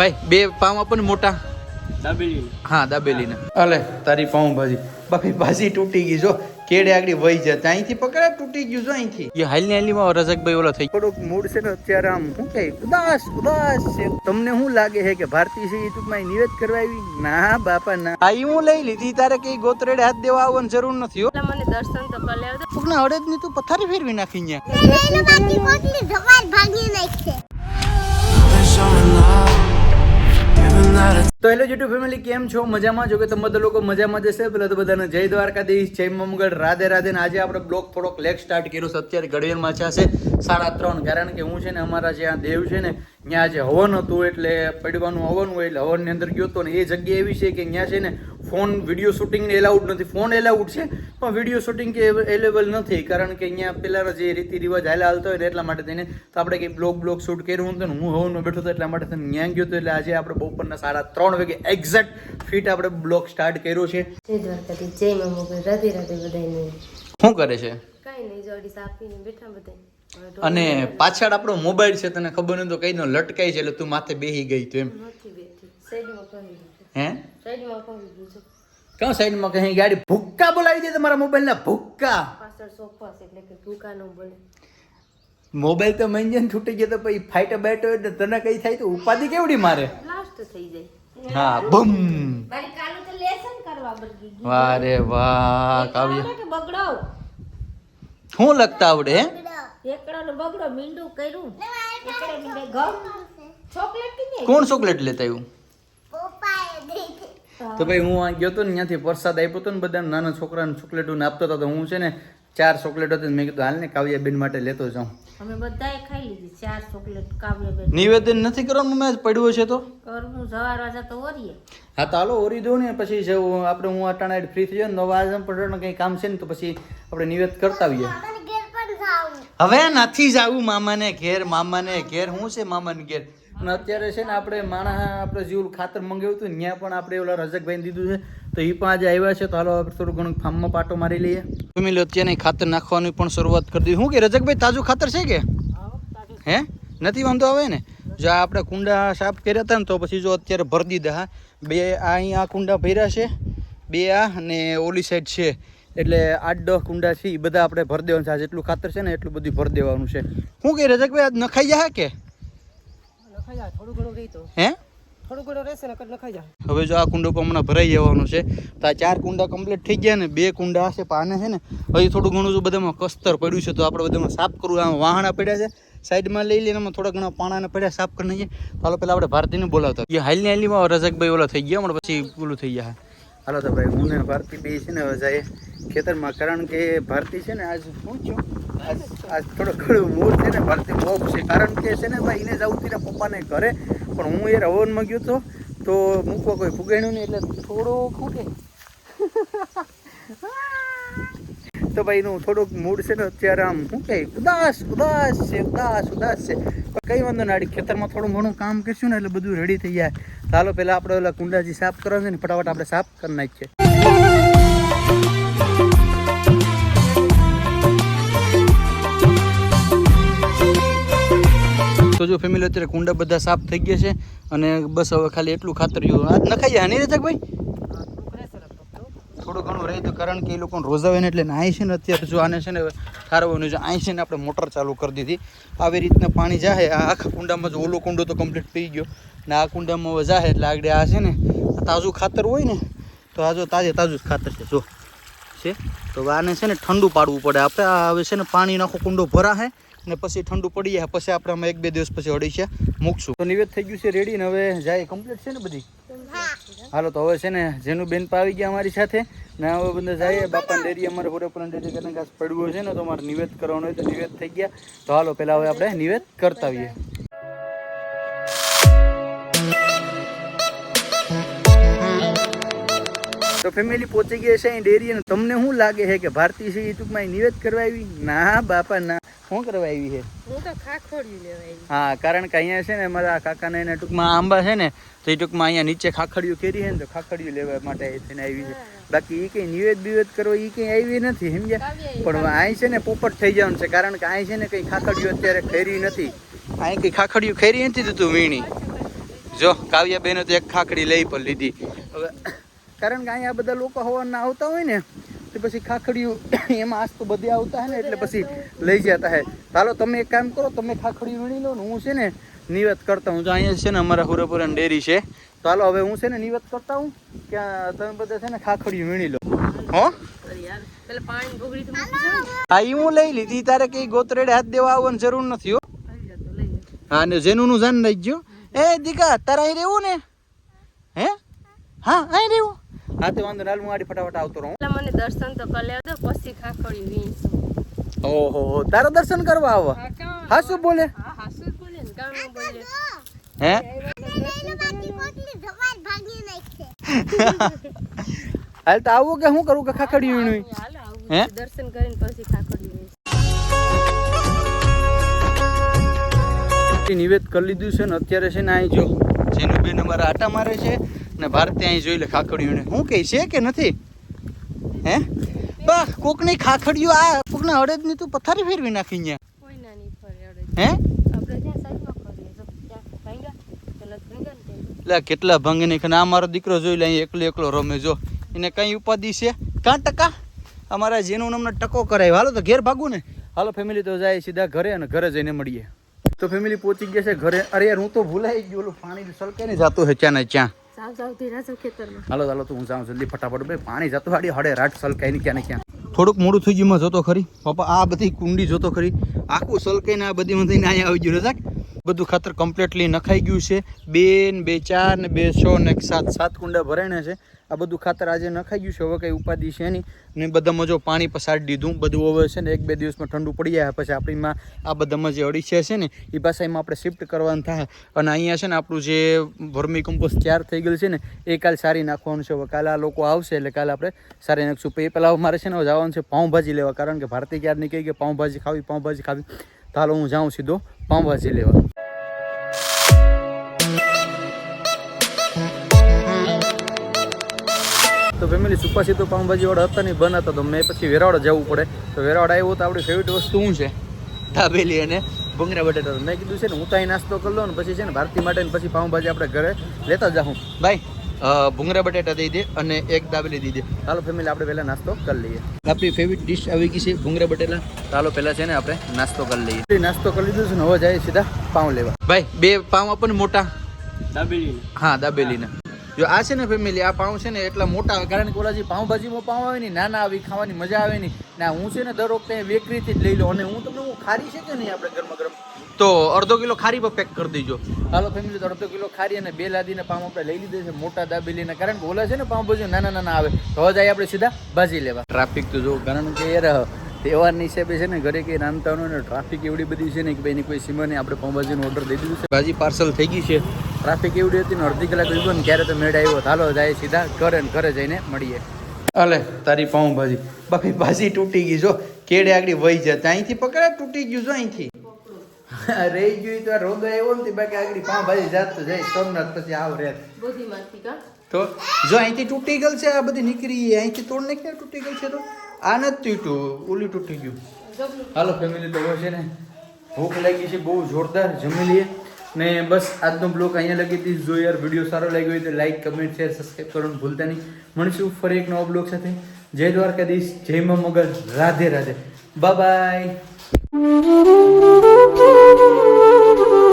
ભાઈ બે પાઉં આપણને મોટા. દાબેલી. હા દાબેલીને. અલે તારી પાઉં ભાજી બાકી ભાજી તૂટી ગઈ જો. કેડે આગળ વહી જાય. અહીંથી પકડે તૂટી ગયું જો અહીંથી. એ હાલની માં રજકભાઈ ઓલો થઈ થોડુંક મૂડ છે ને અત્યારે આમ શું કહે? ઉદાસ ઉદાસ છે. તમને શું લાગે છે કે ભારતી છે ટૂંકમાં નિવેદ કરવા આવી? ના બાપા ના. આ હું લઈ લીધી. તારે કઈ ગોતરેડે હાથ દેવા આવવાની જરૂર નથી હો. એટલે મને દર્શન તો કરી લેવા દે. કોકના હળદની તું પથારી ફેરવી નાખી અહીંયા. not a તો હેલો યુટ્યુબ ફેમિલી કેમ છો? મજામાં? જો કે તમે બધા લોકો મજામાં જશે પેલા તો બધાને જય દ્વારકાધીશ, જય મમગઢ રાધે રાધે. આજે આપણે બ્લોગ થોડોક લેટ સ્ટાર્ટ કર્યો છે. અત્યારે ઘડિયાળમાં છે સાડા ત્રણ. કારણ કે હું છે ને અમારા જે આ દેવ છે ને, ત્યાં આજે હવન હતું એટલે પડવાનું હવન હોય એટલે હવનની અંદર ગયો હતો ને, એ જગ્યા એવી છે કે ત્યાં છે ને ફોન વીડિયો શૂટિંગને એલાઉડ નથી. ફોન એલાઉડ છે, પણ વીડિયો શૂટિંગ કે અવેલેબલ નથી. કારણ કે અહીંયા પેલાના જે રીતિ રિવાજ હાલ, હાલતો હોય ને એટલા માટે તેને તો આપણે કંઈ બ્લોગ બ્લોગ શૂટ કર્યું હતું ને હું હવનમાં બેઠો હતો એટલા માટે ત્યાં ગયો હતો. એટલે આજે આપણે બપોરના સાડા ત્રણ વાગે એક્ઝેક્ટ ફીટ આપણે બ્લોક સ્ટાર્ટ કર્યો છે. જય દ્વારકાથી જય મા મોગલ રાધે રાધે બધાને શું કરે છે? કાંઈ નહીં જોડી સાપીને બેઠા બધા. અને પાછળ આપણો મોબાઈલ છે તને ખબર નહીં તો કઈ નો લટકાઈ છે એટલે તું માથે બેહી ગઈ તું એમ. હે બેઠી સાઈડમાં હે? કહી ગાડી ભૂક્કા બોલાવી દે તમારા મોબાઈલના ભૂક્કા. પાછળ સોફા છે એટલે કે ભૂકા નો બોલે. મોબાઈલ તો મંજન છૂટી ગયો તો પછી ફાઈટ એટલે તને કઈ થાય તો ઉપાધિ કેવડી મારે? લાસ્ટ થઈ જાય. હા બમ. મારી કાલુ તો લેસન કરવા બગડી ગઈ. વાહ રે વાહ કાવ્ય. બગડાવ શું લખતા આવડે હે? એકડાનો બગડો મીંડું કર્યું. એકડે મીંડે ગમ. ચોકલેટ કે કોણ ચોકલેટ લેતા આવ્યું? તો ભાઈ હું આ ગયો તો ને ત્યાંથી પ્રસાદ આપ્યો તો ને બધા નાના છોકરાને ચોકલેટો આપતો હતો તો હું છે ને ચાર ચોકલેટ હતી મેં કીધું હાલ ને કાવ્યાબેન માટે લેતો જાઉં. અમે બધાએ ખાઈ લીધી ચાર ચોકલેટ કાવ્યાબેન. નિવેદન નથી કરવાનું મેં? પડ્યું છે તો? કરવું સવાર વાજા તો ઓરીએ. હા તો હાલો ઓરી દો ને પછી જે આપણે હું અટાણા ફ્રી થઈ જાય ને નવા આજ પણ કંઈ કામ છે ને તો પછી આપણે નિવેદ કરતા આવીએ. હવે નથી જાવું મામાને ઘેર મામાને ઘેર. શું છે મામાને ઘેર? અને અત્યારે છે ને આપણે માણસ આપણે જેવું ખાતર મંગાવ્યું હતું ત્યાં પણ આપણે ઓલા રજકભાઈને દીધું છે. તો એ પણ આજે આવ્યા છે. તો હાલો, આપણે થોડું ઘણું ફાર્મમાં પાટો મારી લઈએ. ફેમિલી અત્યારે ખાતર નાખવાની પણ શરૂઆત કરી દીધી. શું કે, રજકભાઈ, તાજું ખાતર છે કે? હે? નથી વાંધો આવે ને? જો આપણે કુંડા સાફ કર્યા હતા ને, તો પછી જો અત્યારે ભરી દીધા, હા. બે આ અહીં આ કુંડા ભર્યા છે, બે આ અને ઓલી સાઈડ છે. એટલે આઠ દસ કુંડા છે એ બધા આપણે ભરી દેવાનું છે. આ જેટલું ખાતર છે ને, એટલું બધું ભરી દેવાનું છે. શું કે, રજકભાઈ, આજ નખાઈ જાય કે નખાઈ જાય થોડું ઘણું રહી તો હે? હવે જો આ કુંડો પણ હમણાં ભરાઈ જવાનું છે તો આ ચાર કુંડા કમ્પ્લીટ થઈ ગયા ને બે કુંડા હશે પાને છે ને હજી થોડું ઘણું જો બધામાં કસ્તર પડ્યું છે તો આપણે બધામાં સાફ કરવું આમ વાહણા પડ્યા છે સાઈડમાં લઈ લઈને એમાં થોડા ઘણા પાણાને પડ્યા સાફ કરી નાખીએ ચાલો પેલા આપણે ભારતીને બોલાવતા એ હાલની હાલીમાં રજકભાઈ ઓલા થઈ ગયા હમણાં પછી ઓલું થઈ ગયા. હાલો તો ભાઈ હું ને ભારતી બે છે ને રજા જાય ખેતરમાં. કારણ કે ભારતી છે ને આજ શું આજ થોડો ઘણું મૂળ છે ને ભારતી બહુ છે. કારણ કે છે ને ભાઈ એને જવું તેના પપ્પાને ઘરે. પણ હું એ રવનમાં ગયો હતો તો મૂકવા કોઈ ફુગાણ્યું નહીં એટલે થોડો ફૂગે તો ભાઈ નું થોડુંક મૂડ છે ને અત્યારે આમ શું કહે? ઉદાસ ઉદાસ છે ઉદાસ ઉદાસ છે. પણ કઈ વાંધો ના ખેતરમાં થોડું ઘણું કામ કરશું ને એટલે બધું રેડી થઈ જાય. ચાલો પહેલાં પેલા આપણે ઓલા કુંડાજી સાફ કરવા છે ને ફટાફટ આપણે સાફ કરી નાખીએ. તો જો ફેમિલી અત્યારે કુંડા બધા સાફ થઈ ગયા છે અને બસ હવે ખાલી એટલું ખાતર રહ્યું આ નખાઈ જાય નહીં રજક ભાઈ? થોડું ઘણું રહી તો કારણ કે એ લોકોને રોજાવે ને એટલે અહીં છે ને અત્યારે જો આને છે ને ઠારવાનું છે અહીં છે ને આપણે મોટર ચાલુ કરી દીધી. આવી રીતના પાણી જાહે, આ આખા કુંડામાં જો ઓલો કુંડો તો કમ્પ્લીટ પી ગયો. ને આ કુંડામાં હવે જાહે એટલે આગળ આ છે ને તાજું ખાતર હોય ને, તો આ જો તાજે તાજું જ ખાતર છે, જો. છે? તો આને છે ને ઠંડુ પાડવું પડે. આપણે આ હવે છે ને પાણી આખો કુંડો ભરાશે ને પછી ઠંડુ પડી જાય પછી આપણે અમે એક બે દિવસ પછી અઢીસે મૂકશું. તો નિવેદ થઈ ગયું છે રેડી ને હવે જાય કમ્પ્લીટ છે ને બધી? હાલો તો હવે છે ને જેનું બેન આવી ગયા અમારી સાથે. ને હવે બધા જાય બાપા ડેરી અમારે પૂરેપૂરા ડેરી કરીને ઘાસ પડવું છે ને તો અમારે નિવેદ કરવાનો હોય તો નિવેદ થઈ ગયા. તો હાલો પહેલાં હવે આપણે નિવેદ કરતા આવીએ. તો ફેમિલી પહોંચી ગયા છે અહીં ડેરી અને તમને શું લાગે છે કે ભારતી છે એ ટૂંકમાં અહીં નિવેદ કરવા આવી? ના બાપા ના. શું કરવા આવી છે? હું તો ખાખોડિયું લેવા આવી. હા કારણ કે અહીંયા છે ને મારા કાકાને એને ટૂંકમાં આંબા છે ને તો એ ટૂંકમાં અહીંયા નીચે ખાખડીઓ કેરી છે ને તો ખાખડીઓ લેવા માટે થઈને આવી છે. બાકી એ કંઈ નિવેદ બિવેદ કરો એ કંઈ આવી નથી સમજ્યા? પણ અહીં છે ને પોપટ થઈ જવાનું છે કારણ કે અહીં છે ને કંઈ ખાખડીઓ અત્યારે ખેરી નથી. અહીં કંઈ ખાખડીઓ ખેરી નથી થતું વીણી. જો કાવ્યા બેનો તો એક ખાખડી લઈ પણ લીધી. હવે કારણ કે અહીંયા બધા લોકો હવાના આવતા હોય ને તો પછી ખાખડિયું એમાં આજ તો બધી આવતા હે ને એટલે પછી લઈ જતા હે. ચાલો તમે એક કામ કરો તમે ખાખડિયું વીણી લો ને હું છે ને નિવેદ કરતા હું. જો અહીંયા છે ને અમારા હુરપુરન ડેરી છે. તો હાલો હવે હું છે ને નિવેદ કરતા હું ક્યાં તમે બધા છે ને ખાખડિયું વીણી લો. હો. હા એ હું લઈ લીધી. તારે કઈ ગોતરેડે હાથ દેવા આવવાની જરૂર નથી હો. હા ને જેનું નું જાન લઈ ગયો એ દીકા તારા અહીં રહેવું ને? હે? હા અહીં રહેવું. હા તો વાંધો હાલ હું આડી ફટાફટ આવતો રહું. દર્શન તો કરી લેવા દો પછી ખાખડી વીણશું ઓહો તારા દર્શન કરવા આવો? હા, શું બોલે. હા, હાસુ જ બોલે ને, કાં બોલે? હે? હાલ તો આવું કે શું કરું કે ખાખડી વીણવી હાલો, આવું હે? દર્શન કરીને પછી ખાખડી નિવેદ કરી લીધું છે ને અત્યારે છે ને અહીં જો. જેનું બેન અમારા આટા મારે છે ને ભારતે અહીં જોઈ લે ખાખડીઓને શું કહે છે કે નથી? હે? બસ કોકની ખાખડીઓ આ કોકના હળદની તું પથારી ફેરવી નાખી ના નહીં. હે. એટલે કેટલા ભાંગે નહીં ખને? આ મારો દીકરો જોઈ લે અહીં એકલો એકલો રમે જો. એને કઈ ઉપાધિ છે? કાં ટકા? અમારા જેનું અમને ટકો કરાય. હાલો તો ઘેર ભાગું ને. હાલો ફેમિલી તો જાય સીધા ઘરે અને ઘરે જઈને મળીએ. તો ફેમિલી પહોંચી ગયા છે ઘરે. અરે યાર હું તો ભૂલાઈ ગયો. ઓલું પાણી સલકે ને જતું હે ચ્યાં ને ખેતરમાં. હાલો ચાલો તો હું જાઉં જલ્દી ફટાફટ ભાઈ પાણી જતો હાડી હડે રાટ સલકાઈ ને ક્યાં ને ક્યાં. થોડુંક મોડું થઈ ગયું જોતો ખરી. પપ્પા આ બધી કુંડી જોતો ખરી. આખું સલકાઈને આ બધી થઈને અહીંયા આવી ગયું રજાક બધું ખાતર કમ્પ્લીટલી નખાઈ ગયું છે. બે ને બે ચાર ને બે છ ને સાત સાત કુંડા ભરાયને છે. આ બધું ખાતર આજે નખાઈ ગયું છે. હવે કંઈ ઉપાધિ છે નહીં. ને બધામાં જો પાણી પસાડી દીધું, બધું હવે છે ને એક બે દિવસમાં ઠંડુ પડી જાય. પછી આપણીમાં આ બધામાં જે અડીસિયા છે ને, એ પાસામાં આપણે શિફ્ટ કરવાનું થાય. અને અહીંયા છે ને આપણું જે વર્મી કમ્પોસ્ટ તૈયાર થઈ ગયેલું છે ને, એ કાલ સારી નાખવાનું છે. હવે કાલે આ લોકો આવશે એટલે કાલે આપણે સારી નાખશું. પછી પહેલાં મારે છે ને જવાનું છે પાઉંભાજી લેવા. કારણ કે ભારતીય ક્યારે નહીં કહી કે પાઉંભાજી ખાવી પાઉંભાજી ખાવી. તો હાલો હું જાઉં સીધો પાઉંભાજી લેવા. તો ફેમિલી સુપાસી તો પાઉંભાજી વાળા હતા નહીં બન હતા તો મેં પછી વેરાવળ જવું પડે. તો વેરાવળ આવ્યો તો આપણી ફેવરેટ વસ્તુ શું છે? દાબેલી અને ભંગરા બટેટા. મેં કીધું છે ને, હું નાસ્તો કરી લઉં ને પછી છે ને, ભારતી માટે પછી પાઉંભાજી આપણે ઘરે લેતા જાઉં ભાઈ અ, ભૂંગળા બટેટા દઈ દે અને એક દાબેલી દઈ દે. ચાલો ફેમિલી આપણે પહેલાં નાસ્તો કરી લઈએ. આપણી ફેવરિટ ડિશ આવી ગઈ છે ભૂંગળા બટેટા. ચાલો પહેલાં છે ને આપણે નાસ્તો કરી લઈએ. નાસ્તો કરી લીધું છે ને હવે જાય સીધા પાઉં લેવા. ભાઈ બે પાઉં આપણને મોટા. દાબેલી. હા દાબેલીના. જો આ છે ને ફેમિલી આ પાઉં છે ને એટલા મોટા આવે કારણ કે ઓલા જે પાઉંભાજીમાં પાઉં આવે ને નાના આવી ખાવાની મજા આવે નહીં. ના હું છે ને દર વખતે બેકરીથી જ લઈ લઉં અને હું તમને હું ખારી છે કે નહીં આપણે ગરમા ગરમ? તો અડધો કિલો ખારી પર પેક કરી દેજો. હાલો ફેમિલી તો અડધો કિલો ખારી અને બે લાદીને પાઉં આપણે લઈ લીધે છે મોટા દાબેલીને. કારણ કે ઓલા છે ને પાઉંભાજી નાના નાના આવે. તો હવે જાય આપણે સીધા ભાજી લેવા. ટ્રાફિક તો જો કારણ કે યાર, તહેવારની હિસાબે છે ને ઘરે કંઈ નાનતા ને ટ્રાફિક એવડી બધી છે ને કે ભાઈ કોઈ સીમા નહીં, આપણે પાઉંભાજીનો ઓર્ડર દઈ દીધું છે. ભાજી પાર્સલ થઈ ગઈ છે. ટ્રાફિક એવડી હતી ને અડધી કલાક ઊભો ને ક્યારે તો મેળ આવ્યો હાલો જાય સીધા ઘરે ને ઘરે જઈને મળીએ. અલે તારી પાઉંભાજી બાકી ભાજી તૂટી ગઈ જો કેડે આગળ વહી જાય. અહીંથી પકડે, તૂટી ગયું જો અહીંથી. રહી ગયું તો રોગ એવો ને બાકી આગળ પાઉંભાજી જાત તો જાય. સોમનાથ પછી આવ રે. તો જો અહીંથી તૂટી ગયેલ છે આ બધી નીકળી અહીંથી તોડ નાખી તૂટી ગયેલ છે તો? આ નથી તૂટ્યું ઓલી તૂટી ગયું. હાલો ફેમિલી તો છે ને. ભૂખ લાગી છે બહુ જોરદાર જમી લઈએ. ને બસ આજનો બ્લોગ અહીંયા લગી હતી. જો યાર વીડિયો સારો લાગ્યો હોય તો લાઈક કમેન્ટ શેર સબસ્ક્રાઈબ કરવાનું ભૂલતા નહીં. મળીશું ફરી એક નવો બ્લોગ સાથે. જય દ્વારકાધીશ જય મા મગર. રાધે રાધે. Bye bye